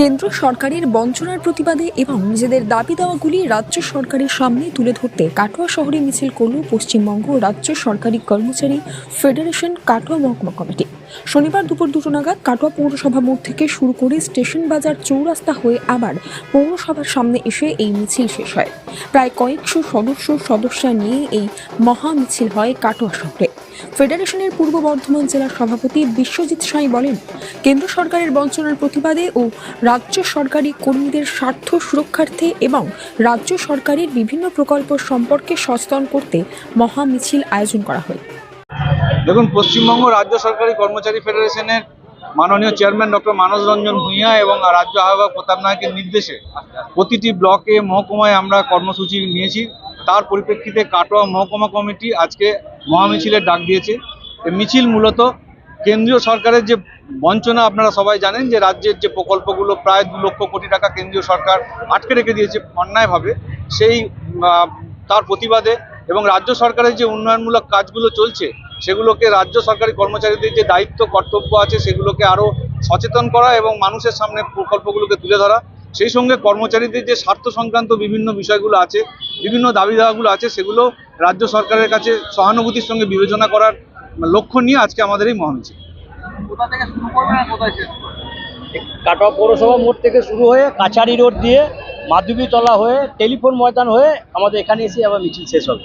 কেন্দ্র সরকারের বঞ্চনার প্রতিবাদে এবং নিজেদের দাবি দাওয়াগুলি রাজ্য সরকারের সামনে তুলে ধরতে কাটোয়া শহরে মিছিল করল পশ্চিমবঙ্গ রাজ্য সরকারি কর্মচারী ফেডারেশন কাটোয়া মহকুমা কমিটি। শনিবার দুপুর দুটো নাগাদ কাটোয়া পৌরসভা মোড় থেকে শুরু করে স্টেশন বাজার চৌরাস্তা হয়ে আবার পৌরসভার সামনে এসে এই মিছিল শেষ হয়। প্রায় কয়েকশো সদস্য সদস্যা নিয়ে এই মহা মিছিল হয় কাটোয়া শহরে। ফেডারেশনের পূর্ব বর্ধমান জেলার সভাপতি বিশ্বজিৎ সাঁই বলেন, কেন্দ্র সরকারের বঞ্চনার প্রতিবাদে ও রাজ্য সরকারি কর্মীদের স্বার্থ সুরক্ষার্থে এবং রাজ্য সরকারের বিভিন্ন প্রকল্প সম্পর্কে সচেতন করতে মহা মিছিল আয়োজন করা হয়। দেখুন, পশ্চিমবঙ্গ রাজ্য সরকারি কর্মচারী ফেডারেশনের মাননীয় চেয়ারম্যান ডক্টর মানস রঞ্জন ভূঁইয়া এবং রাজ্য আহ্বায়ক প্রতাপ নায়কের নির্দেশে প্রতিটি ব্লকে মহকুমায় আমরা কর্মসূচি নিয়েছি। তার পরিপ্রেক্ষিতে কাটোয়া মহকুমা কমিটি আজকে মহামিছিলের ডাক দিয়েছে। মিছিল মূলত কেন্দ্রীয় সরকারের যে বঞ্চনা আপনারা সবাই জানেন যে রাজ্যের যে প্রকল্পগুলো প্রায় দু লক্ষ কোটি টাকা কেন্দ্রীয় সরকার আটকে রেখে দিয়েছে অন্যায়ভাবে। সেই তার প্রতিবাদে এবং রাজ্য সরকারের যে উন্নয়নমূলক কাজগুলো চলছে সেগুলোকে রাজ্য সরকারি কর্মচারীদের যে দায়িত্ব কর্তব্য আছে সেগুলোকে আরও সচেতন করা এবং মানুষের সামনে প্রকল্পগুলোকে তুলে ধরা। সেই সঙ্গে কর্মচারীদের যে স্বার্থ সংক্রান্ত বিভিন্ন বিষয়গুলো আছে বিভিন্ন দাবি দাওয়াগুলো আছে সেগুলো রাজ্য সরকারের কাছে সহানুভূতির সঙ্গে বিবেচনা করার লক্ষ্য নিয়ে আজকে আমাদের এই মহামিছিল কোথা থেকে শুরু করবেন আর কোথায় শেষ করবেন? কাটোয়া পৌরসভা মোড় থেকে শুরু হয়ে কাছারি রোড দিয়ে মাধবীতলা হয়ে টেলিফোন ময়দান হয়ে আমাদের এখানে এসে আবার মিছিল শেষ হবে।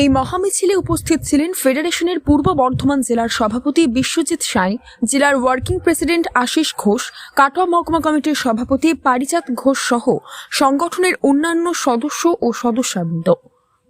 এই মহামিছিলে উপস্থিত ছিলেন ফেডারেশনের পূর্ব বর্ধমান জেলার সভাপতি বিশ্বজিৎ সাঁই, জেলার ওয়ার্কিং প্রেসিডেন্ট আশিস ঘোষ, কাটোয়া মহকুমা কমিটির সভাপতি পারিজাত ঘোষ সহ সংগঠনের অন্যান্য সদস্য ও সদস্যবৃন্দ।